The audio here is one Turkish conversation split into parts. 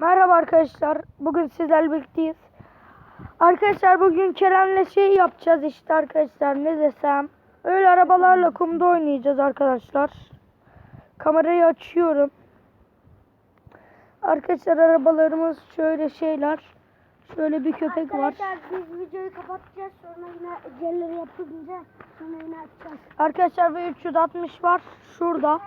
Merhaba arkadaşlar. Bugün sizlerle birlikteyiz. Arkadaşlar bugün Kerem'le şey yapacağız işte arkadaşlar. Ne desem. Öyle arabalarla kumda oynayacağız arkadaşlar. Kamerayı açıyorum. Arkadaşlar arabalarımız şöyle şeyler. Şöyle bir köpek var. Arkadaşlar biz videoyu kapatacağız sonra yine yerleri yapınca sonra yine açacağız. Arkadaşlar ve 360 var. Şurada.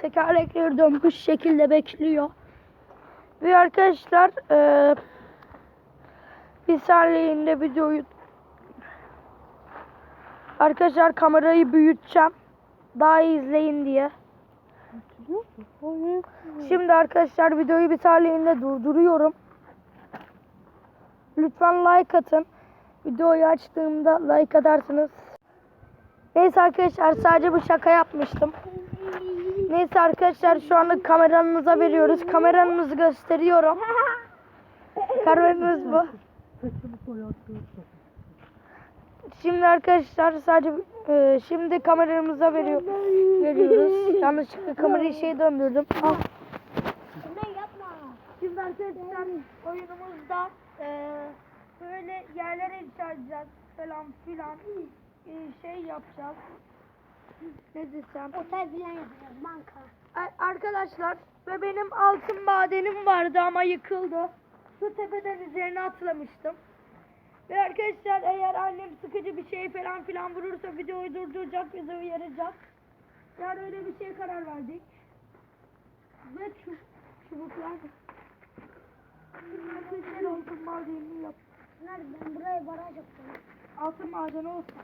Tekerlekleri dönmüş şekilde bekliyor. Ve arkadaşlar eee bir saniyeliğinde videoyu Arkadaşlar kamerayı büyüteceğim. Daha iyi izleyin diye. Şimdi arkadaşlar videoyu bir saniyeliğinde durduruyorum. Lütfen like atın. Videoyu açtığımda like atarsınız. Neyse arkadaşlar sadece bu şaka yapmıştım. Neyse arkadaşlar şu anda kameranıza veriyoruz. Kameranızı gösteriyorum. Kameranız bu. Şimdi arkadaşlar sadece e, şimdi kameramıza veriyor, veriyoruz. Yanlışlıkla kamerayı şey döndürdüm. Al. Yapma. Şimdi arkadaşlar oyunumuzda e, böyle yerlere inşa edeceğiz falan filan e, şey yapacağız. Ne desem. Otel filan yapacağız banka. Arkadaşlar ve benim altın madenim vardı ama yıkıldı. Su tepeden üzerine atlamıştım. Ve arkadaşlar eğer annem sıkıcı bir şey falan filan vurursa videoyu durduracak, bizi uyaracak. Yani öyle bir şeye karar verdik. Ve çub çubuklar. Arkadaşlar altın madenini yap. Nerede ben buraya baraj yapacağım. Altın madeni olsun.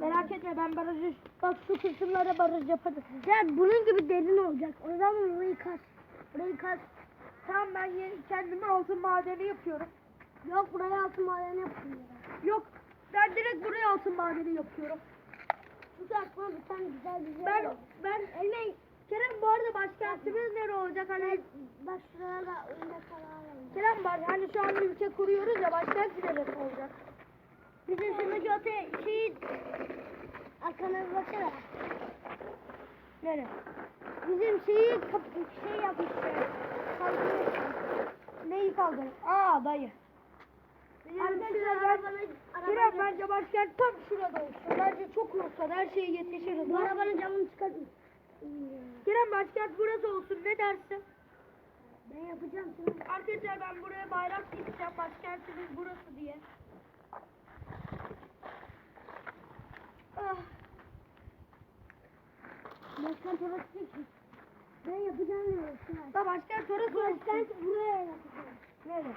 Merak etme ben barajı, bak şu kısımlara baraj yaparız. Ya bunun gibi derin olacak. O zaman burayı kaz. Burayı kaz. Tamam ben ye- kendime altın madeni yapıyorum. Yok buraya altın madeni yapayım. Yok ben direkt buraya altın madeni yapıyorum. Çünkü aklıma bir tane güzel bir yer Ben geldi. ben Elme Kerem bu arada başkentimiz nere olacak hani Bak şuralarda oyuncak falan var. Kerem var hani şu an ülke kuruyoruz ya başkent neresi olacak? Bizim şuradaki otel şey arkana bir baksana. Nere? Bizim şeyi şey yapmışlar. Kaldırmışlar. Neyi kaldır? Aa dayı. Arkadaşlar ben Kerem bence başkent tam şurada olsun. Bence çok olsa her şey yetişiriz. Bu arabanın camını çıkartın. Kerem başkent burası olsun ne dersin? Ben yapacağım şimdi. Arkadaşlar ben buraya bayrak dikeceğim başkentimiz burası diye. Ah. Başkan değil ki. Ben yapacağım diyorum. Da başkent orası olsun. Başkan buraya yapacağım. Nerede?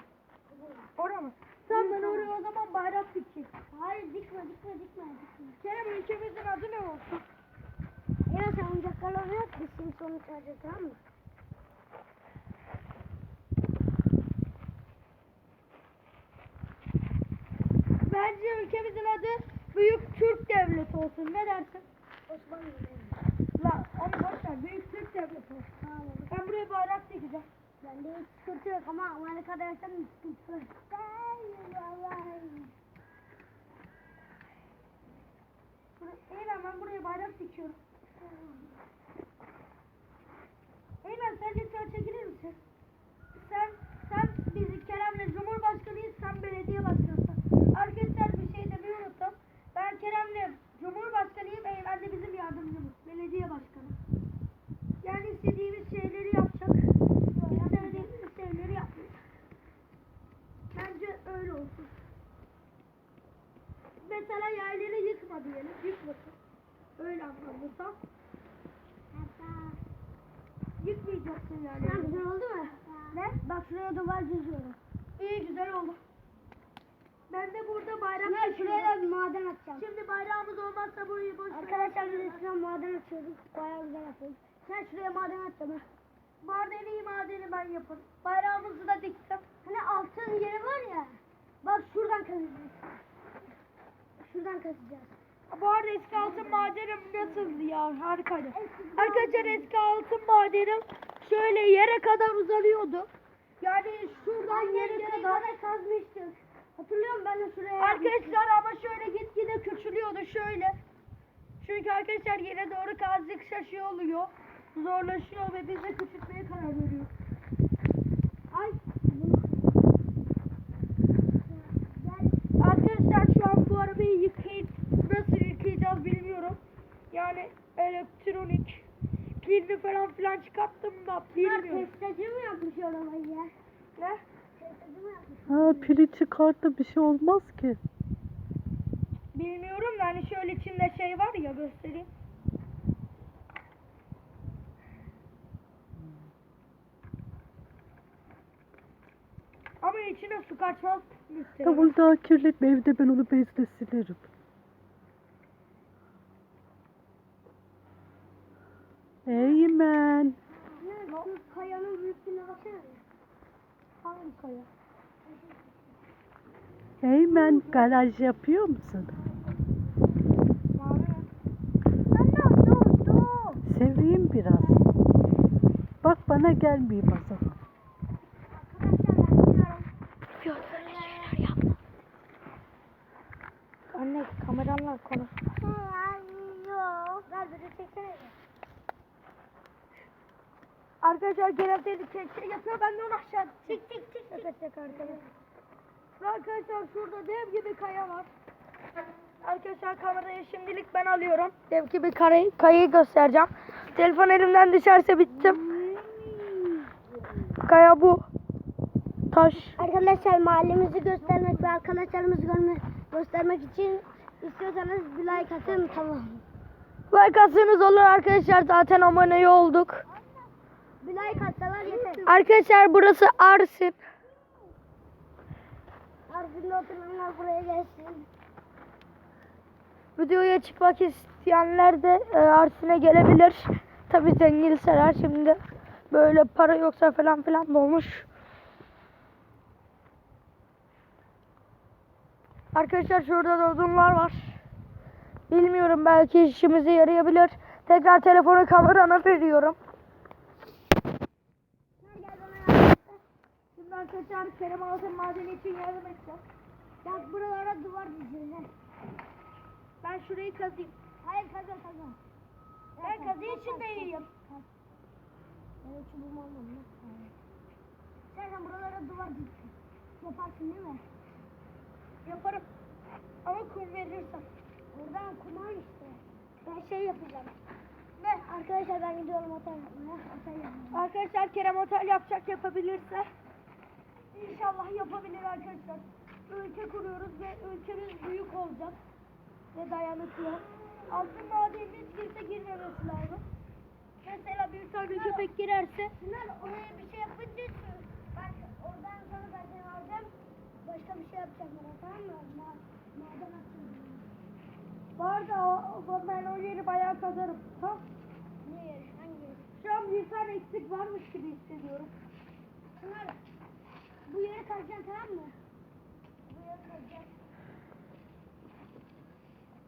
Orada mı? Tamam ben oraya o zaman bayrak dikeyim. Hayır dikme dikme dikme dikme. Kerem ülkemizin adı ne olsun? Ya sen oyuncaklarla oynat biz şimdi sonu çağıracağız tamam mı? Bence ülkemizin adı Büyük Türk Devleti olsun. Ne dersin? Osmanlı La onu boş ver. Büyük Türk Devleti olsun. Tamam. Ben buraya bayrak dikeceğim. Bende hiç sıkıntı yok ama Amerika'da yaşam sıkıntı var. Hayır vallahi. Eymen ben buraya bayrak dikiyorum. Eymen sen lütfen çekilir misin? Sen, sen biz Kerem'le Cumhurbaşkanıyız, sen belediye başkanısın. Arkadaşlar bir şey demeyi unuttum. Ben Kerem'le Cumhurbaşkanıyım, Eymen de bizim yardımcımız, belediye başkanı. Yani istediğimiz şeyleri yapacak. İstemediğimiz şeyleri yapmayacak. Bence öyle olsun. Mesela yayları yıkma diyelim, yıkmasın. Öyle anlamda. Yıkmayacaksın yani. güzel oldu mu? Ne? Bak şuraya duvar çiziyorum. İyi güzel oldu. Ben de burada bayrak dikiyorum. şuraya da maden atacağım. Şimdi bayrağımız olmazsa burayı boş. Arkadaşlar biz eskiden maden atıyorduk. Bayağı güzel yapıyoruz. Sen şuraya maden atacağım. ha. Madeni madeni ben yaparım. Bayrağımızı da diktim. Hani altın yeri var ya. Bak şuradan kazacağız. Şuradan kazacağız. Bu arada eski altın madenim nasıldı ya? Harikaydı. Arkadaşlar eski altın madenim şöyle yere kadar uzanıyordu. Yani şuradan yere kadar. kazmıştık. Hatırlıyor musun ben de şuraya Arkadaşlar ama şöyle gitgide küçülüyordu şöyle. Çünkü arkadaşlar yere doğru kazdıkça şey oluyor. Zorlaşıyor ve biz de küçültmeye karar veriyoruz. fotoğraf falan çıkarttım da Bunlar bilmiyorum. testacı Ne? Ha pili çıkarttı bir şey olmaz ki. Bilmiyorum da hani şöyle içinde şey var ya göstereyim. Ama içine su kaçmaz. Tamam daha kirletme evde ben onu bezle silerim. Eymen. Ne? Şu kayanın büyüklüğüne baksana. Hangi kaya? Eymen garaj yapıyor musun? Seveyim biraz. Bak bana gelmeyeyim o zaman. Anne kameranla konuş. Yok. Ver bir de çeksene. Arkadaşlar teyze şey, şey yapıyor ben de onu aşağı Çık çık çık. Çek çek arkadaşlar. Arkadaşlar şurada dev gibi kaya var. Arkadaşlar kamerayı şimdilik ben alıyorum. Dev gibi kayayı, kayayı göstereceğim. Telefon elimden düşerse bittim. Kaya bu. Taş. Arkadaşlar mahallemizi göstermek ve arkadaşlarımızı göstermek için istiyorsanız bir like atın tamam. Like atsanız olur arkadaşlar zaten abone olduk. Bir like atsalar yeter. Arkadaşlar burası Arsin. Arzin'de oturanlar buraya gelsin. Videoya çıkmak isteyenler de e, Arsin'e gelebilir. Tabi zenginseler şimdi böyle para yoksa falan filan da olmuş. Arkadaşlar şurada da odunlar var. Bilmiyorum belki işimize yarayabilir. Tekrar telefonu kamerana veriyorum. Şimdi arkadaşlar Kerem Altın madeni için yardım edeceğim. Bak buralara duvar dizeceğiz. Ben şurayı kazayım. Hayır kazı kazı. Ben kazı için de iyiyim. Evet çubuğumu almam lan. Sen buralara duvar dizeceksin. Yaparsın değil mi? Yaparım. Ama kum verirsen. Oradan kuman işte. Ben şey yapacağım. Ne? Arkadaşlar ben gidiyorum otel yapmaya. Otel yapmaya. Arkadaşlar Kerem otel yapacak yapabilirse. İnşallah yapabilir arkadaşlar. Ülke kuruyoruz ve ülkemiz büyük olacak. Ve dayanıklı. Altın madenine hiç kimse girmemesi lazım. Mesela bir tane köpek girerse Bunlar oraya bir şey yapınca. Bak oradan sonra ben seni alacağım. Başka bir şey yapacağım bana tamam mı? Ma maden atacağım. var da o, o- ben o yeri bayağı kazarım. Tamam. Ne yeri? Hangi yeri? Şu an bir tane eksik varmış gibi hissediyorum. Çınar. Bu yeri kazacaksın tamam mı? Bu yeri kazacaksın.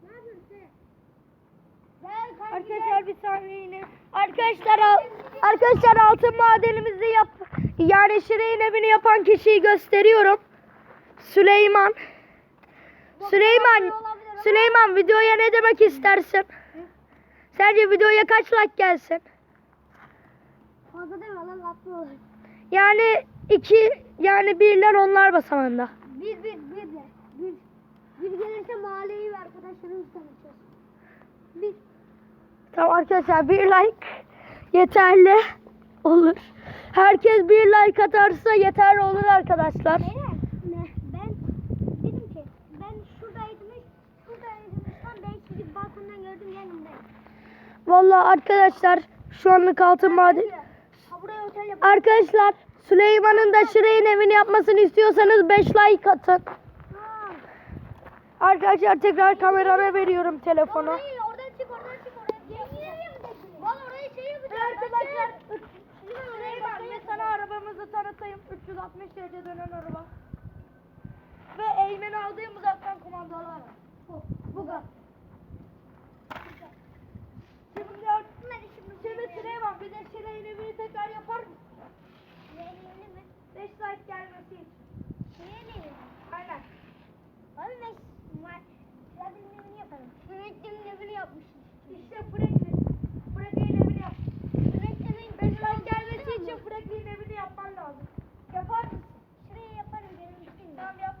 Ne yapıyorsun sen? Arkadaşlar bir saniye yine. Arkadaşlar al, arkadaşlar altın madenimizi yap yani Şire'nin evini yapan kişiyi gösteriyorum. Süleyman. Süleyman. Süleyman videoya ne demek istersin? Sence videoya kaç like gelsin? Fazla deme lan haklı olur. Yani iki yani birler onlar basamağında. Bir bir bir de. Bir. Bir gelirse mahalleyi ve arkadaşlarımızı tanıtacağız. Bir. Tamam arkadaşlar bir like yeterli olur. Herkes bir like atarsa yeterli olur arkadaşlar. Beyler, ne? Ben dedim ki ben şuradaydım, şuradaydım. Ben sizi balkondan gördüm yanımda. Vallahi arkadaşlar şu anlık altın maden. Ha buraya otel yap. Arkadaşlar Süleyman'ın da Şire'nin evini yapmasını istiyorsanız 5 like atın. Arkadaşlar tekrar kamerana veriyorum telefonu. Oradan çık, oradan çık, yere yapacaksın. Valla orayı şey yapacağız. Arkadaşlar Süleyman sana arabamızı tanıtayım. 360 derece dönen araba. Ve Eymen'i aldığım uzaktan kumandalı araba. Bu. Bu gaz. Şimdi, şimdi De Şire'nin evini tekrar yapar mısın? Yeni mi? 5 like gelmesi için. Yeni mi? Aynen. Abi ben ma- Şiraz'ın evini yaparım. Mehmet'in evini yapmışız. İşte Franklin. Franklin'in evini yap. Mehmet'in 5 like gelmesi için Franklin'in evini yapman lazım. Yapar mısın? Şuraya yaparım benim için. Tamam yap.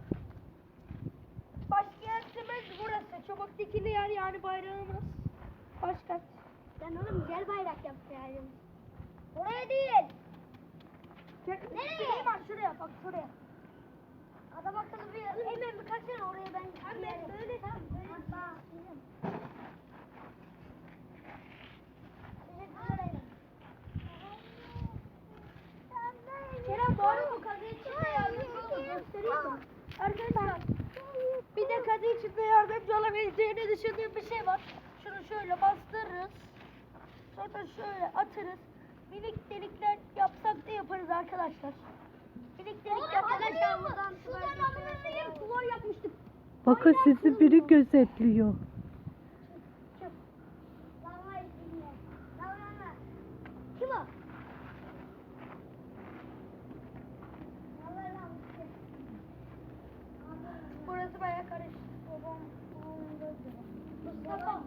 Başkentimiz burası. Çubuk dikili yer yani bayrağımız. Başkent. Ben oğlum güzel bayrak yapacağım. Oraya değil. Ke- Nereye? Süleyman şuraya bak şuraya. Adam akıllı bir hemen bir kaçsana oraya ben Hemen böyle tamam böyle. Bak bizim. Teşekkürler Eymen. Kerem bu arada bu kazı için de yardımcı olur. Göstereyim mi? Arkadaşlar bir de kazı için de yardımcı olabileceğini düşündüğüm bir şey var. Şunu şöyle bastırırız. Sonra şöyle atarız. Minik delikler yapsak da yaparız arkadaşlar. Minik delik hatırlıyor musun? Sudan amına koyayım duvar yapmıştık. Bakın sizi biri gözetliyor. Lava izle. Lava lava. Kim o? Lava lava. Burası bayağı karışık. Babam, babamın gözü. Mustafa.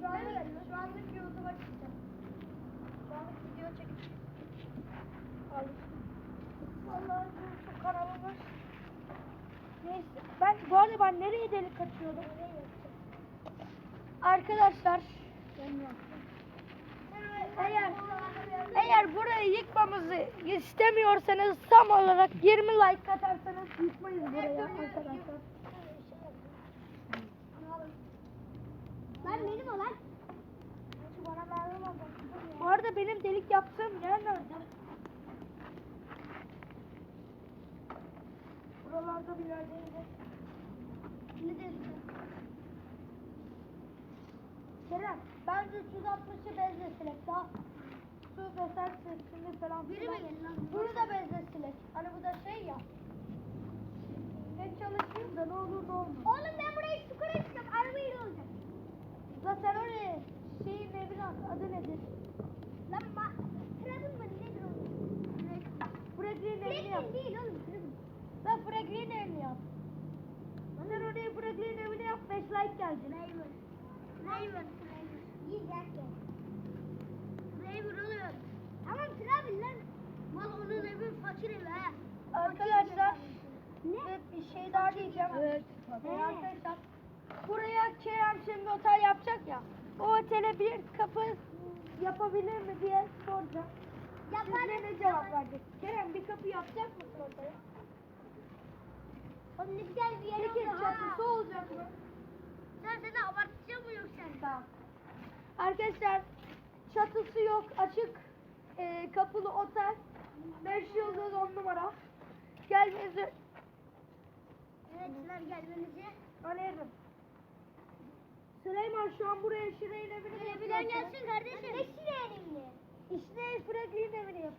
Şu anlık, şu anlık YouTube'a çıkacağım. Şu anlık video çekeceğim. Vallahi YouTube kanalımız. Neyse. Ben bu arada ben nereye delik açıyordum? Arkadaşlar. Eğer eğer burayı yıkmamızı istemiyorsanız tam olarak 20 like atarsanız yıkmayız burayı arkadaşlar. Lan benim o lan. Şu bana lazım oldu. Bu arada benim delik yaptığım yer nerede? Buralarda bir yerdeydi. Ne diyorsun? Kerem, bence 360'ı bezle silek. Daha su beser sesini falan. Biri mi geldi lan? Bunu da bezle silek. Hani bu da şey ya. Ben çalışayım da ne olur ne olmaz. Oğlum ben burayı yukarı çıkacağım. Arabayla olacak. La sen oraya şeyin evine at. Adı nedir? Lan ma... Sıradın mı? Nedir o? Franklin'in evini yap. Bilektin değil oğlum. Sıradın. La Franklin'in evini yap. Sen oraya Franklin'in evini yap. 5 like gelecek. Raven. Raven. İyi gel. Raven oluyor. Tamam Travel lan. Mal onun evi fakir evi ha. Arkadaşlar Ne? bir şey daha diyeceğim. Evet. Ee, arkadaşlar buraya Kerem şimdi otel yapacak ya. O otele bir kapı yapabilir mi diye soracağım. Yaparım. Siz ne cevap verecek? Kerem bir kapı yapacak mısın otele? Oğlum ne güzel bir yer Peki çatısı olacak mı? Sen seni abartacak mı yoksa? Tamam. Arkadaşlar çatısı yok açık e, kapılı otel 5 yıldız 10 numara gelmenizi Öğrenciler gelmenizi. öneririm. Süleyman şu an buraya Şire'nin evini Bilen gelsin kardeşim. Ne şirin evli? İşte Franklin'in evini yap.